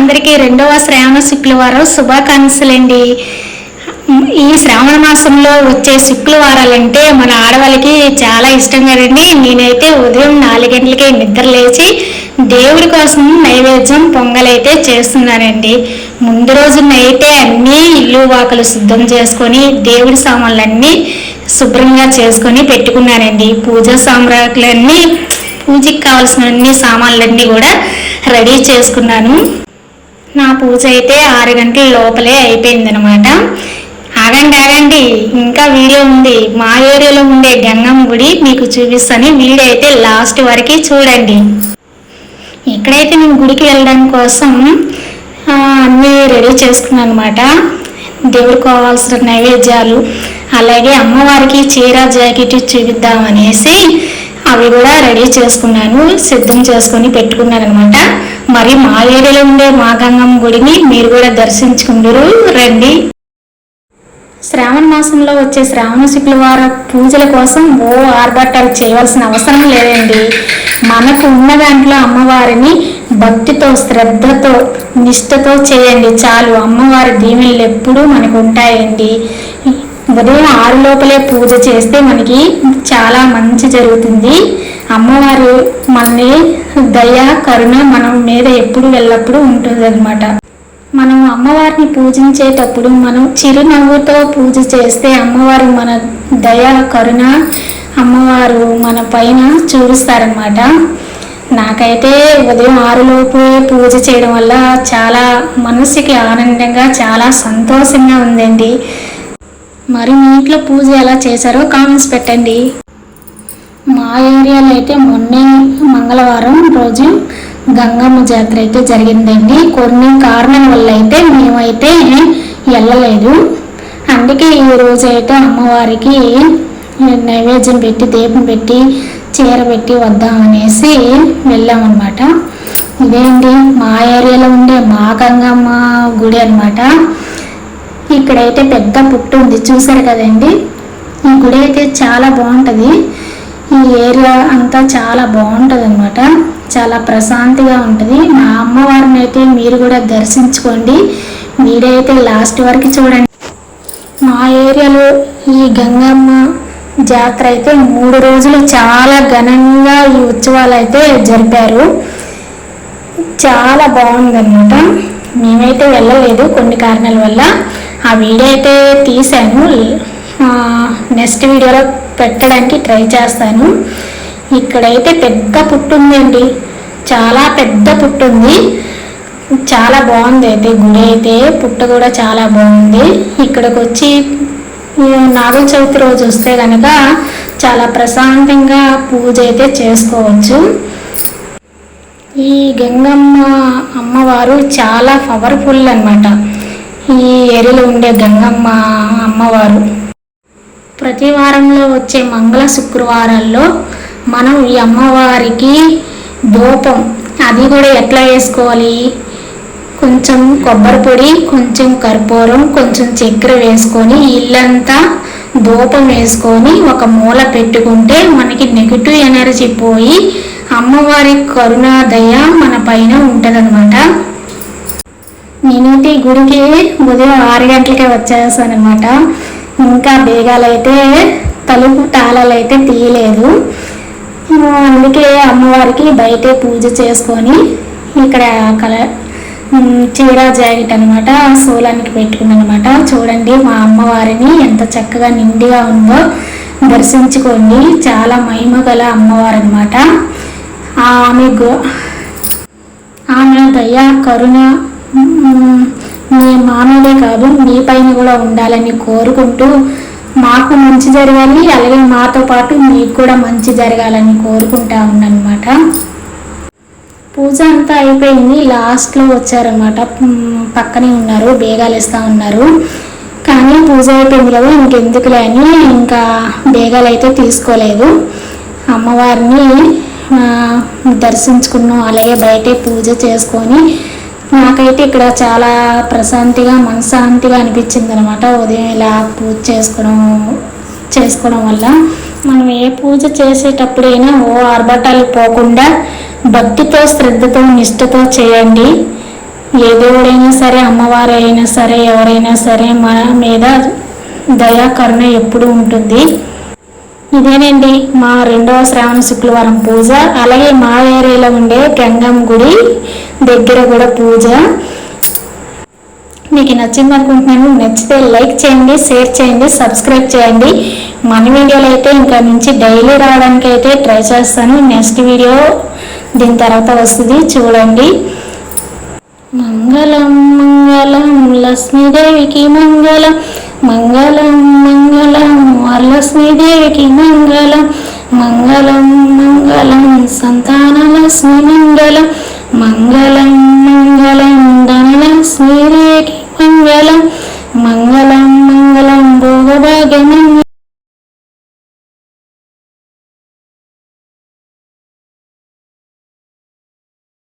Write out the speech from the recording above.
అందరికీ రెండవ శ్రావణ శుక్రవారం శుభాకాంక్షలండి. ఈ శ్రావణ మాసంలో వచ్చే శుక్రవారాలంటే మన ఆడవాళ్ళకి చాలా ఇష్టం కదండి. నేనైతే ఉదయం నాలుగు గంటలకే నిద్ర లేచి దేవుడి కోసం నైవేద్యం పొంగలైతే చేస్తున్నానండి. ముందు రోజు నైతే అన్నీ ఇల్లు వాకలు శుద్ధం చేసుకొని దేవుడి సామాన్లన్నీ శుభ్రంగా చేసుకొని పెట్టుకున్నానండి. పూజా సామ్రాకులన్నీ పూజకి కావాల్సిన అన్ని సామాన్లన్నీ కూడా రెడీ చేసుకున్నాను. నా పూజ అయితే ఆరు గంటల లోపలే అయిపోయిందనమాట ఆగండి ఆగండి. ఇంకా వీడియో ఉంది. మా ఏరియాలో ఉండే గంగమ్మ గుడి మీకు చూపిస్తాను. వీడియో అయితే లాస్ట్ వరకు చూడండి. ఇక్కడైతే నేను గుడికి వెళ్ళడం కోసం అన్నీ రెడీ చేసుకున్నాను అనమాట దేవుడికి కావాల్సిన నైవేద్యాలు అలాగే అమ్మవారికి చీర జాకెట్ చూపిద్దాం అనేసి అవి కూడా రెడీ చేసుకున్నాను. సిద్ధం చేసుకొని పెట్టుకున్నాను అనమాట మరి మా ఏరియాలో ఉండే మా గంగమ్మ గుడిని మీరు కూడా దర్శించుకుందరు. రండి. శ్రావణ మాసంలో వచ్చే శ్రావణ శుక్రవార పూజల కోసం ఓ ఆర్భట్టాలు చేయవలసిన అవసరం లేదండి. మనకు ఉన్న దాంట్లో అమ్మవారిని భక్తితో శ్రద్ధతో నిష్ఠతో చేయండి. చాలు. అమ్మవారి దీవెనలు ఎప్పుడూ మనకు ఉంటాయండి. ఉదయం ఆరు లోపలే పూజ చేస్తే మనకి చాలా మంచి జరుగుతుంది. అమ్మవారు మనని దయ కరుణ మనం మీద ఎప్పుడు వెళ్ళప్పుడు ఉంటుంది మనం అమ్మవారిని పూజించేటప్పుడు మనం చిరునవ్వుతో పూజ చేస్తే అమ్మవారు మన దయ కరుణ అమ్మవారు మన పైన చూపిస్తారనమాట నాకైతే ఉదయం ఆరులోపు పూజ చేయడం వల్ల చాలా మనసుకి ఆనందంగా చాలా సంతోషంగా ఉందండి. మరి మీ ఇంట్లో పూజ ఎలా చేశారో కామెంట్స్ పెట్టండి. మా ఏరియాలో అయితే మొన్నే మంగళవారం రోజు గంగమ్మ జాతర అయితే జరిగిందండి. కొన్ని కారణం వల్ల అయితే మేమైతే వెళ్ళలేదు. అందుకే ఈ రోజు అయితే అమ్మవారికి నైవేద్యం పెట్టి దీపం పెట్టి చీర పెట్టి వద్దాం అనేసి వెళ్ళామన్నమాట. ఇదేంటి? మా ఏరియాలో ఉండే మా గంగమ్మ గుడి అనమాట ఇక్కడైతే పెద్ద పుట్టు ఉంది చూసారు కదండి? ఈ గుడి అయితే చాలా బాగుంటుంది. ఈ ఏరియా అంతా చాలా బాగుంటుంది అనమాట చాలా ప్రశాంతిగా ఉంటుంది. మా అమ్మవారిని అయితే మీరు కూడా దర్శించుకోండి. మీరైతే అయితే లాస్ట్ వరకు చూడండి. మా ఏరియాలో ఈ గంగమ్మ జాతర అయితే మూడు రోజులు చాలా ఘనంగా ఈ ఉత్సవాలు అయితే జరిపారు. చాలా బాగుందన్నమాట. మేమైతే వెళ్ళలేదు కొన్ని కారణాల వల్ల. ఆ వీడియో అయితే తీశాను. నెక్స్ట్ వీడియోలో పెట్టడానికి ట్రై చేస్తాను. ఇక్కడైతే పెద్ద పుట్టు ఉందండి. చాలా పెద్ద పుట్టు ఉంది. చాలా బాగుంది అయితే గుడి అయితే. పుట్ట కూడా చాలా బాగుంది. ఇక్కడికి వచ్చి నాగుల చవితి రోజు వస్తే కనుక చాలా ప్రశాంతంగా పూజ అయితే చేసుకోవచ్చు. ఈ గంగమ్మ అమ్మవారు చాలా పవర్ఫుల్ అనమాట ఈ ఏరియాలో ఉండే గంగమ్మ అమ్మవారు. ప్రతి వారంలో వచ్చే మంగళ శుక్రవారాల్లో మనం ఈ అమ్మవారికి ధూపం అది కూడా ఎట్లా వేసుకోవాలి? కొంచెం కొబ్బరి పొడి కొంచెం కర్పూరం కొంచెం చక్కెర వేసుకొని ఇల్లంతా ధూపం వేసుకొని ఒక మూల పెట్టుకుంటే మనకి నెగిటివ్ ఎనర్జీ పోయి అమ్మవారి కరుణాదయ మన పైన ఉంటుందన్నమాట. నేనైతే గుడికి ఉదయం ఆరు గంటలకే వచ్చేసాను అనమాట ఇంకా బేగాలైతే తలుపు తాళాలైతే అయితే తీయలేదు అందుకే అమ్మవారికి బయటే పూజ చేసుకొని ఇక్కడ కల చీర జాకెట్ అనమాట సోలానికి పెట్టుకున్నాను అనమాట చూడండి మా అమ్మవారిని ఎంత చక్కగా నిండిగా ఉందో. దర్శించుకోండి. చాలా మహిమ గల అమ్మవారు అనమాట ఆమె గో ఆమె దయ కరుణ మీ మానవులే కాదు మీ పైన కూడా ఉండాలని కోరుకుంటూ మాకు మంచి జరగాలి అలాగే మాతో పాటు మీకు కూడా మంచి జరగాలని కోరుకుంటా ఉన్నానమాట పూజ అంతా అయిపోయింది లాస్ట్లో వచ్చారనమాట పక్కనే ఉన్నారు బేగాలు ఇస్తా ఉన్నారు. కానీ పూజ అయిపోయింది కదా ఇంకెందుకులే అని ఇంకా బేగాలు అయితే తీసుకోలేదు. అమ్మవారిని దర్శించుకున్నాం అలాగే బయటే పూజ చేసుకొని నాకైతే ఇక్కడ చాలా ప్రశాంతిగా మనశాంతిగా అనిపించింది అనమాట ఉదయం ఇలా పూజ చేసుకోవడం చేసుకోవడం వల్ల. మనం ఏ పూజ చేసేటప్పుడైనా ఓ ఆర్భటాలు పోకుండా భక్తితో శ్రద్ధతో నిష్ఠతో చేయండి. ఏ దేవుడైనా సరే అమ్మవారు అయినా సరే ఎవరైనా సరే మన మీద దయా కరుణ ఎప్పుడు ఉంటుంది. ఇదేనండి మా రెండవ శ్రావణ శుక్రవారం పూజ. అలాగే మా ఏరియాలో ఉండే గంగమ్మ గుడి దగ్గర కూడా పూజ. మీకు నచ్చింది అనుకుంటున్నాను నచ్చితే లైక్ చేయండి షేర్ చేయండి సబ్స్క్రైబ్ చేయండి. మన వీడియోలు అయితే ఇంకా నుంచి డైలీ రావడానికి అయితే ట్రై చేస్తాను. నెక్స్ట్ వీడియో దీని తర్వాత వస్తుంది. చూడండి. మంగళం మంగళం లక్ష్మీదేవికి మంగళం మంగళం మంగళం. లక్ష్మీదేవికి మంగళం మంగళం మంగళం సంతాన లక్ష్మి మంగళం మంగళం మంగళం ధనలక్ష్మీదేవికి మంగళం